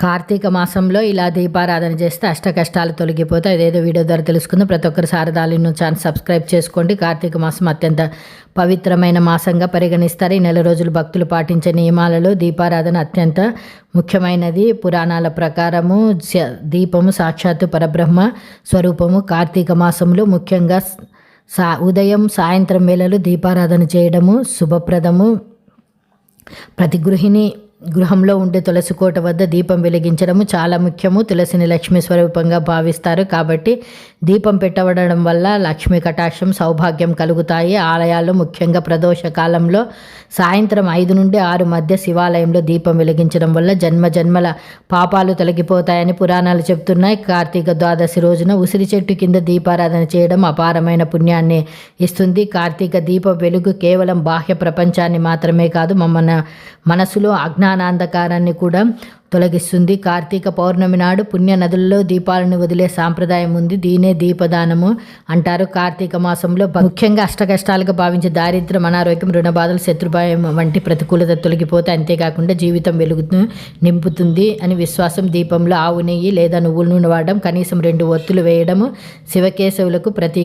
కార్తీక మాసంలో ఇలా దీపారాధన చేస్తే అష్ట కష్టాలు తొలగిపోతాయి. అదేదో వీడియో ద్వారా తెలుసుకుందాం. ప్రతి ఒక్కరు శారదాలి ఛానల్ సబ్స్క్రైబ్ చేసుకోండి. కార్తీక మాసం అత్యంత పవిత్రమైన మాసంగా పరిగణిస్తారు. ఈ నెల రోజులు భక్తులు పాటించే నియమాలలో దీపారాధన అత్యంత ముఖ్యమైనది. పురాణాల ప్రకారము దీపము సాక్షాత్తు పరబ్రహ్మ స్వరూపము. కార్తీక మాసంలో ముఖ్యంగా సా ఉదయం సాయంత్రం వేళలు దీపారాధన చేయడము శుభప్రదము. ప్రతి గృహిణి గృహంలో ఉండే తులసి కోట వద్ద దీపం వెలిగించడము చాలా ముఖ్యము. తులసిని లక్ష్మీ స్వరూపంగా భావిస్తారు కాబట్టి దీపం పెట్టబడడం వల్ల లక్ష్మీ కటాక్షం సౌభాగ్యం కలుగుతాయి. ఆలయాల్లో ముఖ్యంగా ప్రదోష కాలంలో సాయంత్రం ఐదు నుండి ఆరు మధ్య శివాలయంలో దీపం వెలిగించడం వల్ల జన్మ జన్మల పాపాలు తొలగిపోతాయని పురాణాలు చెప్తున్నాయి కార్తీక ద్వాదశి రోజున ఉసిరి చెట్టు కింద దీపారాధన చేయడం అపారమైన పుణ్యాన్ని ఇస్తుంది. కార్తీక దీప వెలుగు కేవలం బాహ్య ప్రపంచాన్ని మాత్రమే కాదు మన మనసులో అజ్ఞానాంధకారాన్ని కూడా తొలగిస్తుంది. కార్తీక పౌర్ణమి నాడు పుణ్య నదుల్లో దీపాలను వదిలే సాంప్రదాయం ఉంది. దీనే దీపదానము అంటారు. కార్తీక మాసంలో ముఖ్యంగా అష్టకష్టాలుగా భావించే దారిద్ర్యం అనారోగ్యం రుణబాధలు శత్రుభాయం వంటి ప్రతికూలత తొలగిపోతే అంతేకాకుండా జీవితం వెలుగుతూ నింపుతుంది అని విశ్వాసం. దీపంలో ఆవు నెయ్యి లేదా నువ్వుల నూనె వాడడం కనీసం రెండు ఒత్తులు వేయడము శివకేశవులకు ప్రతి